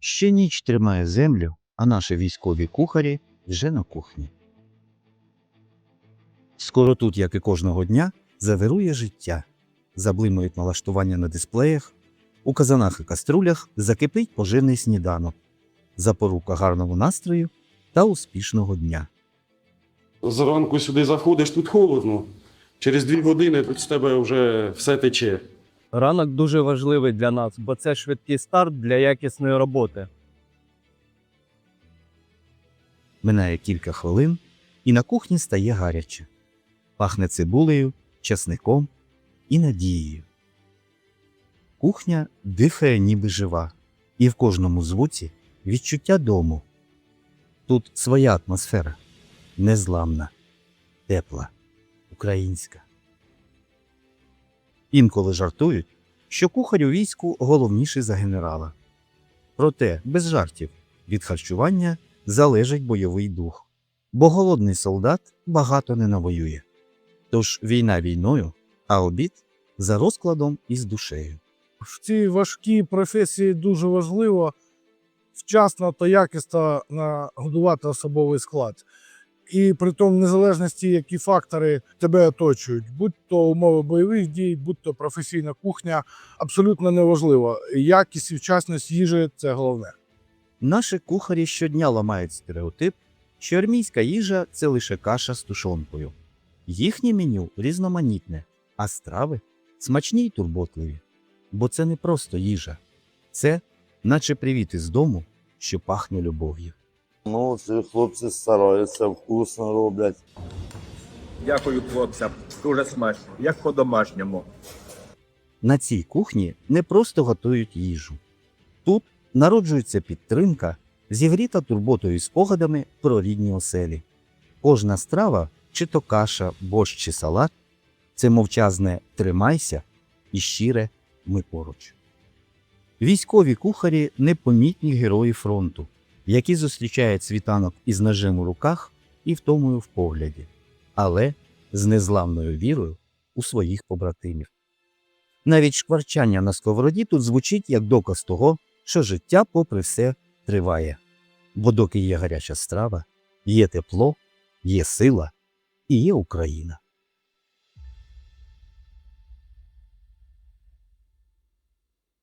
Ще ніч тримає землю, а наші військові кухарі вже на кухні. Скоро тут, як і кожного дня, завирує життя. Заблимують налаштування на дисплеях, у казанах і каструлях закипить поживний сніданок, запорука гарного настрою та успішного дня. Зранку сюди заходиш, тут холодно. Через дві години тут з тебе вже все тече. Ранок дуже важливий для нас, бо це швидкий старт для якісної роботи. Минає кілька хвилин, і на кухні стає гаряче. Пахне цибулею, часником і надією. Кухня дихає ніби жива, і в кожному звуці відчуття дому. Тут своя атмосфера, незламна, тепла, українська. Інколи жартують, що кухар у війську головніший за генерала. Проте, без жартів, від харчування залежить бойовий дух, бо голодний солдат багато не навоює. Тож війна війною, а обід за розкладом і з душею. в цій важкій професії дуже важливо вчасно та якісно нагодувати особовий склад. І при тому, незалежності, які фактори тебе оточують, будь то умови бойових дій, будь то професійна кухня, абсолютно неважливо. Якість і вчасність їжі це головне. Наші кухарі щодня ламають стереотип, що армійська їжа це лише каша з тушонкою. Їхнє меню різноманітне, а страви смачні й турботливі. Бо це не просто їжа, це наче привіт із дому, що пахне любов'ю. Ну, ці хлопці стараються, вкусно роблять. Дякую хлопцям. Дуже смачно, як по-домашньому. На цій кухні не просто готують їжу. Тут народжується підтримка, зігріта турботою і спогадами про рідні оселі. Кожна страва, чи то каша, борщ чи салат, це мовчазне тримайся і щире ми поруч. Військові кухарі непомітні герої фронту, які зустрічають світанок із ножем у руках і втомою в погляді, але з незламною вірою у своїх побратимів. Навіть шкварчання на сковороді тут звучить як доказ того, що життя, попри все, триває. Бо доки є гаряча страва, є тепло, є сила і є Україна.